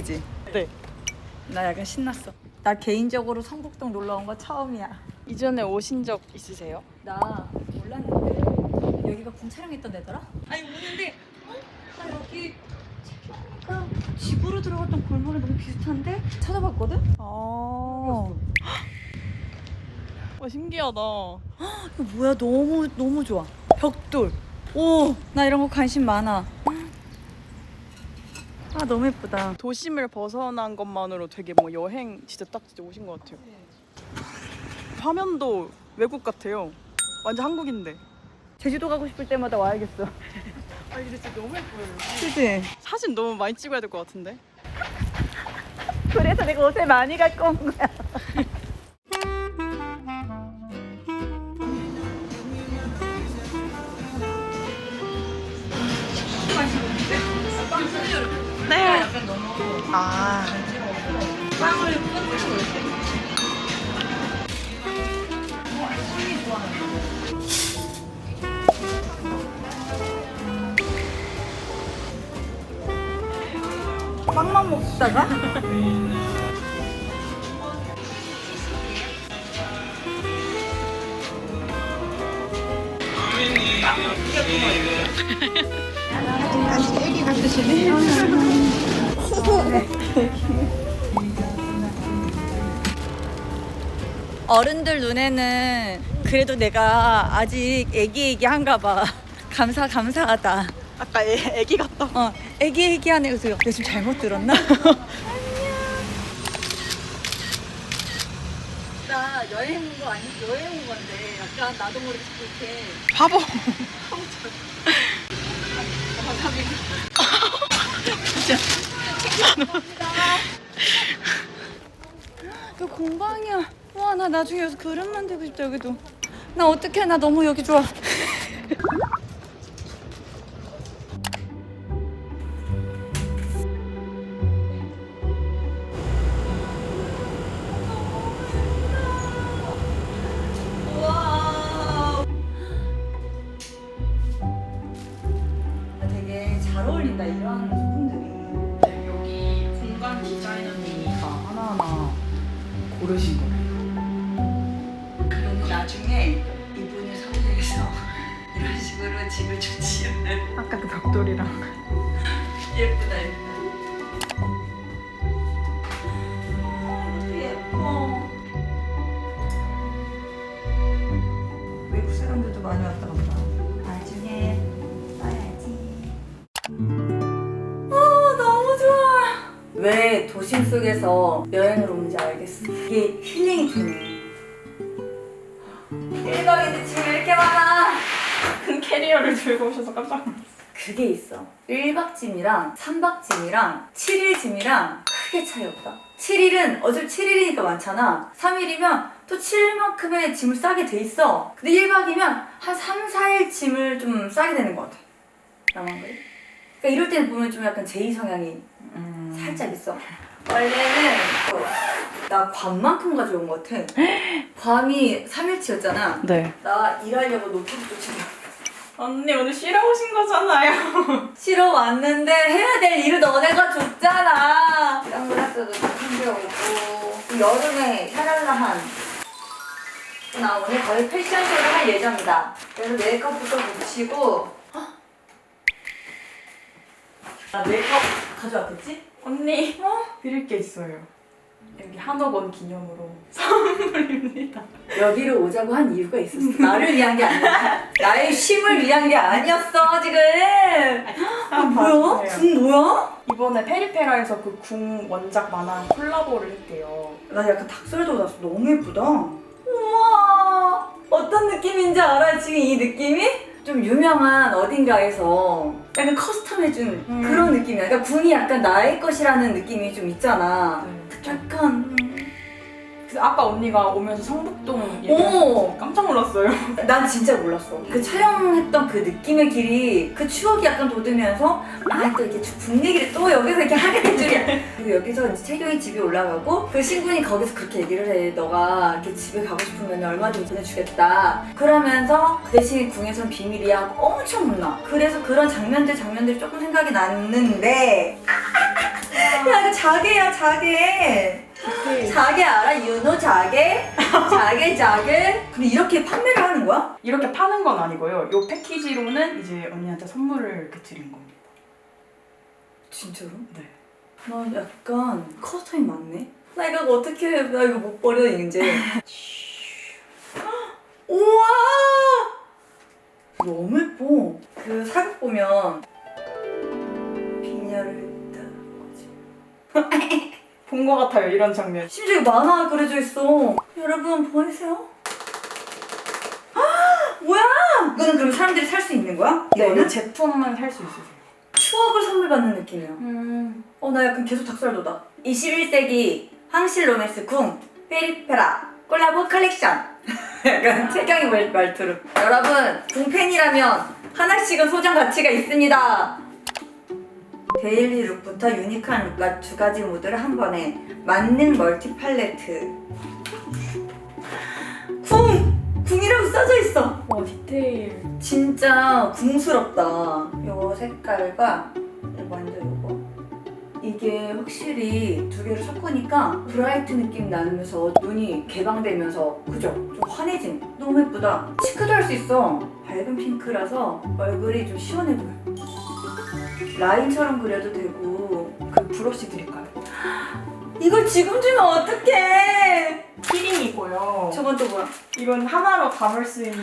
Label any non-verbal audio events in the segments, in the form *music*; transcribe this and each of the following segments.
보이지? 네. 나 약간 신났어. 나 개인적으로 성북동 놀러 온 거 처음이야. 이전에 오신 적 있으세요? 나 몰랐는데 여기가 군 촬영했던 데더라? 아니 오는데 어? 나 여기 채비가 집으로 들어갔던 골목이 너무 비슷한데? 찾아봤거든? 아. 와 신기하다. 이거 뭐야 너무 너무 좋아. 벽돌. 오, 나 이런 거 관심 많아. 아 너무 예쁘다. 도심을 벗어난 것만으로 되게 뭐 여행 진짜 딱 진짜 오신 것 같아요. 화면도 외국 같아요. 완전 한국인데. 제주도 가고 싶을 때마다 와야겠어. 아 근데 진짜 너무 예뻐요. 그지? 사진 너무 많이 찍어야 될 것 같은데. 그래서 내가 옷을 많이 갖고 온 거야. *laughs* 네. 약간 너무 아. 빵을 손이 좋아하는 빵만 먹다가 어른들 눈에는 그래도 내가 아직 애기 애기한가 봐. *laughs* 감사 감사하다. 아까 애, 애기 같다. 어, 애기 애기하네. 그래서 내가 지금 잘못 들었나? *laughs* 나 여행 온거 아니 여행 온 건데 약간 나도 모르게 이렇게 바보. *laughs* 너 공방이야. 와, 나 나중에 여기서 그림 만들고 싶다, 여기도. 나 어떡해, 나 너무 여기 좋아. 나중에 이분을 선택해서 *laughs* 이런 식으로 집을 좀 지으면 아까 그 벽돌이랑. *laughs* 예쁘다 예쁘다. 아, 이것도 예뻐. 외국 사람들도 많이 왔다 갔다. 나중에 써야지. 아 너무 좋아. 왜 도심 속에서 여행을 오는지 알겠어. 이게 힐링이 되네 1박인데 짐이 이렇게 많아 큰 캐리어를 들고 오셔서 깜짝 놀랐어요. 그게 있어. 1박 짐이랑 3박 짐이랑 7일 짐이랑 크게 차이 없다. 7일은 어차피 7일이니까 많잖아. 3일이면 또 7일만큼의 짐을 싸게 돼 있어. 근데 1박이면 한 3, 4일 짐을 좀 싸게 되는 것 같아. 나만 그래? 그러니까 이럴 때는 보면 좀 약간 제이 성향이 살짝 있어. 원래는 또 나 괌만큼 가져온 것 같아. 괌이 3일치였잖아. 네. 나 일하려고 노트북도 챙겨. 언니 오늘 쉬러 오신 거잖아요. 쉬러 왔는데 해야 될 일을 너네가 줬잖아. 선글라스도 좀 챙겨오고 여름에 샤랄라한 나 오늘 거의 패션쇼를 할 예정이다. 그래서 메이크업부터 붙이고 헉! 나 메이크업 가져왔겠지? 언니 어? 드릴 게 있어요. 여기 한억 원 기념으로 *laughs* 선물입니다. 여기를 오자고 한 이유가 있었어. *laughs* 나를 위한 게 아니야. 나의 쉼을 위한 게 아니었어 지금. 아, 뭐야? 궁 뭐야? 이번에 페리페라에서 그 궁 원작 만화 콜라보를 했대요. 나 약간 닭살도 났어. 너무 예쁘다. 우와. 어떤 느낌인지 알아? 지금 이 느낌이? 좀 유명한 어딘가에서 약간 커스텀해준 음. 그런 느낌이야. 그러니까 궁이 약간 나의 것이라는 느낌이 좀 있잖아. 네. 약간 음, 그래서 아까 언니가 오면서 성북동 오! 깜짝 놀랐어요. *laughs* 난 진짜 몰랐어. 그 촬영했던 그 느낌의 길이 그 추억이 약간 돋으면서 아 또 이렇게 분 얘기를 또 여기서 이렇게 하게 될 줄이야. *laughs* 그리고 여기서 이제 채경이 집에 올라가고 그 신군이 거기서 그렇게 얘기를 해. 너가 이렇게 집에 가고 싶으면 얼마든지 보내주겠다. 그러면서 그 대신 궁에선 비밀이야. 하고 엄청 혼나. 그래서 그런 장면들 장면들이 조금 생각이 났는데 야 이거 자개야 자개. 자개 알아? 유노 자개? 자개 자개? 근데 이렇게 판매를 하는 거야? 이렇게 파는 건 아니고요. 이 패키지로는 이제 언니한테 선물을 이렇게 드린 겁니다. 진짜로? 네. 나 약간 커스텀이 많네. 나 이거 어떻게 해? 나 이거 못 버려 이제. *gasps* 우와! 너무 예뻐. 그 사극 보면 본 것 같아요, 이런 장면. 심지어 만화가 그려져 있어. 여러분 보이세요? 아, 뭐야? 이거는 그럼 사람들이 살 수 있는 거야? 네, 이거는 이 제품만 살 수 있으세요. 추억을 선물 받는 느낌이야. 음. 어, 나 약간 계속 닭살 돋아. 21세기 황실 로맨스 궁 페리페라 콜라보 컬렉션. *laughs* 약간 최경이 말- 말투로. 여러분, 궁 팬이라면 하나씩은 소장 가치가 있습니다. 데일리 룩부터 유니크한 룩까지 두 가지 모드를 한 번에 만능 멀티 팔레트. 궁! 궁이라고 써져 있어. 와, 디테일. 진짜 궁스럽다. 요 색깔과 먼저 요거. 이게 확실히 두 개를 섞으니까 브라이트 느낌 나면서 눈이 개방되면서 그죠? 좀 환해진. 너무 예쁘다. 치크도 할 수 있어. 밝은 핑크라서 얼굴이 좀 시원해 보여. 라인처럼 그려도 되고. 그 브러쉬 드릴까요? 이걸 지금 주면 어떡해! 키링이고요. 저건 또 뭐야? 이건 하나로 담을 수 있는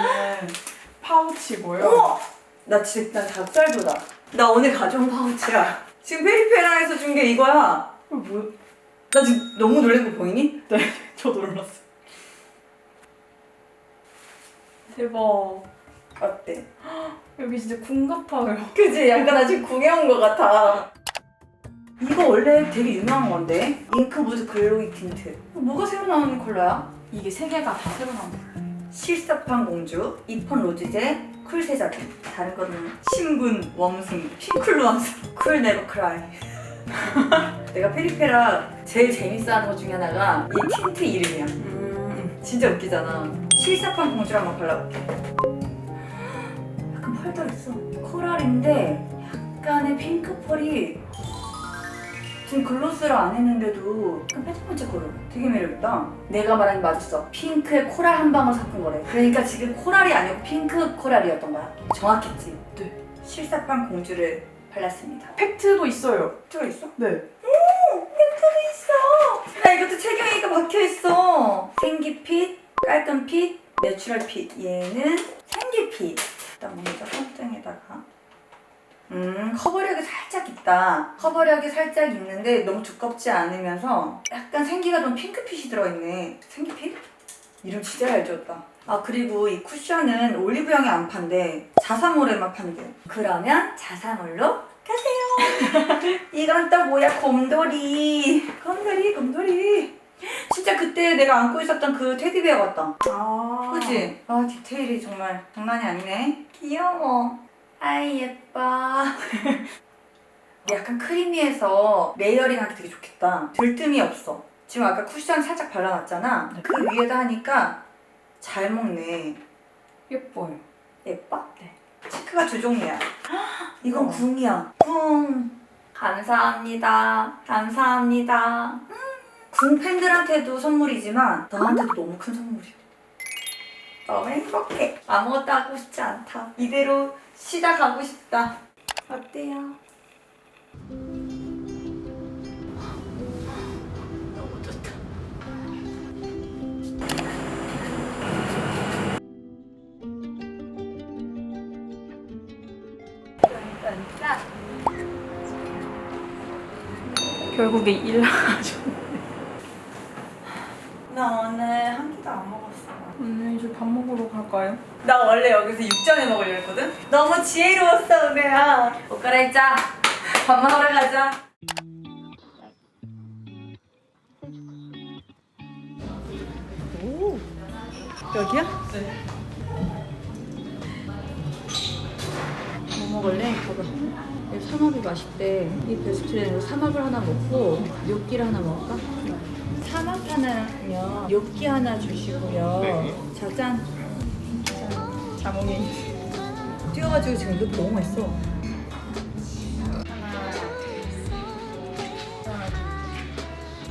파우치고요. 어머! 나 진짜 나 닭살도다. 나 오늘 가져온 파우치야. 지금 페리페라에서 준 게 이거야. 이거 뭐? 나 지금 너무 놀란 거 보이니? 네, *laughs* 저도 놀랐어요. 대박. 어때? 여기 진짜 궁 같아요. *laughs* 그지? 약간 나 지금 궁에 온거 같아. 이거 원래 되게 유명한 건데 잉크 무드 글로이 틴트. 뭐가 새로 나오는 컬러야? 이게 세 개가 다 새로 나온 거예요. 실사판 공주, 이폰 로즈제, 쿨 세자들. 다른 거는 신분, 웜승, 핑클 루안스, 쿨 네버 크라이. *laughs* 내가 페리페라 제일 재밌어하는 것 중에 하나가 이 틴트 이름이야. 음. 진짜 웃기잖아. 실사판 공주를 한번 발라볼게. 약간 펄 떠있어. 코랄인데 약간의 핑크펄이 지금 글로스를 안 했는데도 약간 반짝반짝 거려. 되게 매력있다. 내가 말한 게 맞았어. 핑크에 코랄 한 방울 섞은 거래. 그러니까 지금 코랄이 아니고 핑크 코랄이었던 거야. 정확했지? 네. 실사판 공주를 발랐습니다. 팩트도 있어요. 들어있어? 네. 있어. 나 이것도 채경이가 박혀 있어. 생기핏, 깔끔핏, 내추럴핏. 얘는 생기핏. 일단 먼저 손등에다가. 음, 커버력이 살짝 있다. 커버력이 살짝 있는데 너무 두껍지 않으면서 약간 생기가 좀 핑크핏이 들어있네. 생기핏? 이름 진짜 잘 지었다. 아 그리고 이 쿠션은 올리브영에 안 판대. 자사몰에만 판대. 그러면 자사몰로 가세요. *laughs* 이건 또 뭐야 곰돌이. 곰돌이 곰돌이. 진짜 그때 내가 안고 있었던 그 테디베어 같다. 아. 그치? 아 디테일이 정말 장난이 아니네. 귀여워. 아이 예뻐. *laughs* 약간 크리미해서 레이어링 하기 되게 좋겠다. 들뜸이 없어. 지금 아까 쿠션 살짝 발라놨잖아. 네. 그 위에다 하니까 잘 먹네. 예뻐요. 예뻐? 네. 체크가 두 종류야. *gasps* 이건 어. 궁이야. 궁. 감사합니다. 감사합니다. 음, 궁 팬들한테도 선물이지만 너한테도 너무 큰 선물이야. 너무 행복해. 아무것도 하고 싶지 않다. 이대로 쉬다 가고 싶다. 어때요? 너무 좋다. 결국에 일하죠. 나 오늘 한 끼도 안 먹었어. 오늘 이제 밥 먹으러 갈까요? 나 원래 여기서 육전에 먹으려 했거든? 너무 지혜로웠어, 은혜야. 옷 갈아입자. 밥 먹으러 가자. 여기야? 네. 뭐 먹을래? 봐봐. 삼합이 맛있대. 이 베스트에는 삼합을 하나 먹고 뇨끼를 하나 먹을까? 삼합 하나랑요. 뇨끼 하나 주시고요. 네. 자, 짠. 자몽이. 뛰어가지고 지금 이거 너무 맛있어.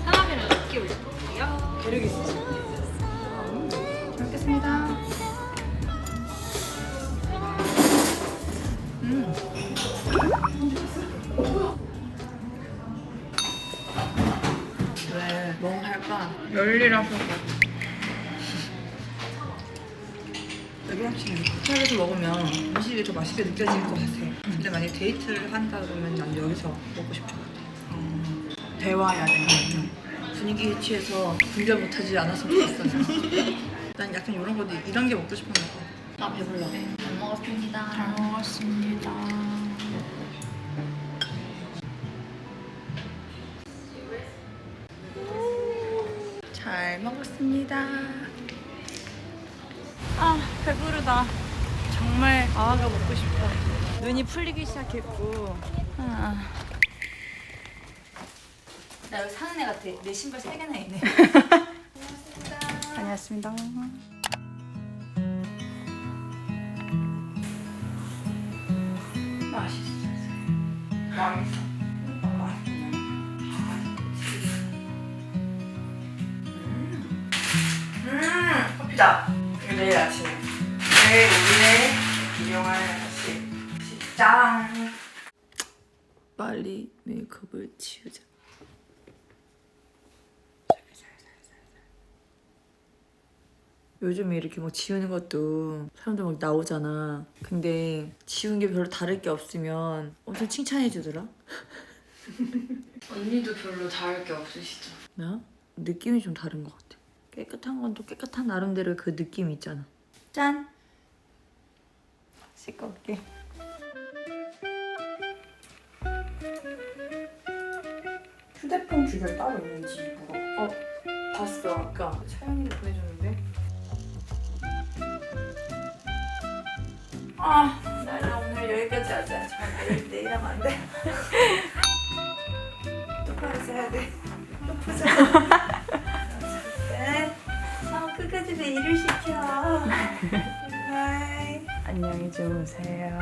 사람이랑 느끼 올려볼게요. 매력 있어. 너무 할까? 열리라서 여기 확실히 호텔에서 먹으면 음식이 더 맛있게 느껴질 것 같아. 근데 만약 데이트를 한다 그러면 난 여기서 먹고 싶을 것 같아. 어, 대화해야 되는 분위기에 취해서 분별 못하지 않았으면 좋겠어. 난 약간 이런 거 이런 게 먹고 싶은 거 같아. 나 배불러. 잘 먹었습니다. 잘 먹었습니다. 잘 먹었습니다. 아 배부르다. 정말 아가 먹고 싶다. 눈이 풀리기 시작했고. 아. 나 여기 사는 애 같아. 내 신발 세 개나 있네. *laughs* 다녀왔습니다. 맛있어. 우리의 유용한 아침. 짠. 빨리 메이크업을 지우자. 요즘에 이렇게 막 지우는 것도 사람들 막 나오잖아. 근데 지운 게 별로 다를 게 없으면 엄청 칭찬해 주더라. 언니도 별로 다를 게 없으시죠? 나 느낌이 좀 다른 것 같아. 깨끗한 건 또 깨끗한 나름대로 그 느낌이 있잖아. 짠. 씻고 올게. 휴대폰 규격 따로 있는지 물어. 어, 봤어. 아까 차영이가 보내줬는데. 아, 나는 오늘 여기까지 하자. 정말 내일, 내일 하면 안 돼. *laughs* 똑바로 써야 돼. 똑바로 써야 돼. *laughs* 아, 끝까지 내 일을 시켜. 바이. 안녕히 주무세요.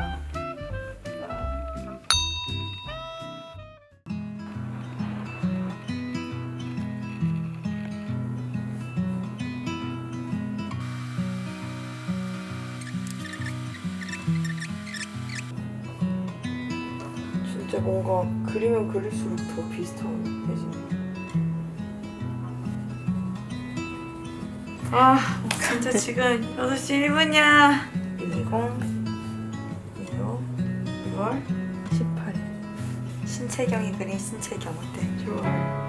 진짜 뭔가 그리면 그릴수록 더 비슷해지네. 아, 진짜 지금 6시 1분이야. 120, 16, 6월 18일. 신채경이 그린 신채경 어때? 좋아.